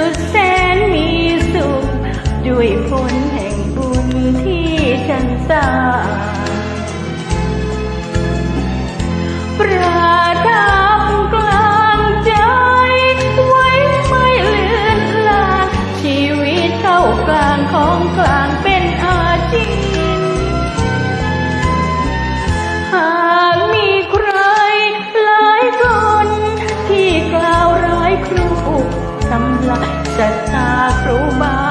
สุดแสนมีสุข ด้วยผลแห่งบุญที่ฉันสร้างประทับกลางใจ ไว้ไม่เลือนลางชีวิตเข้ากลางของกลาง ศรัทธาครูบา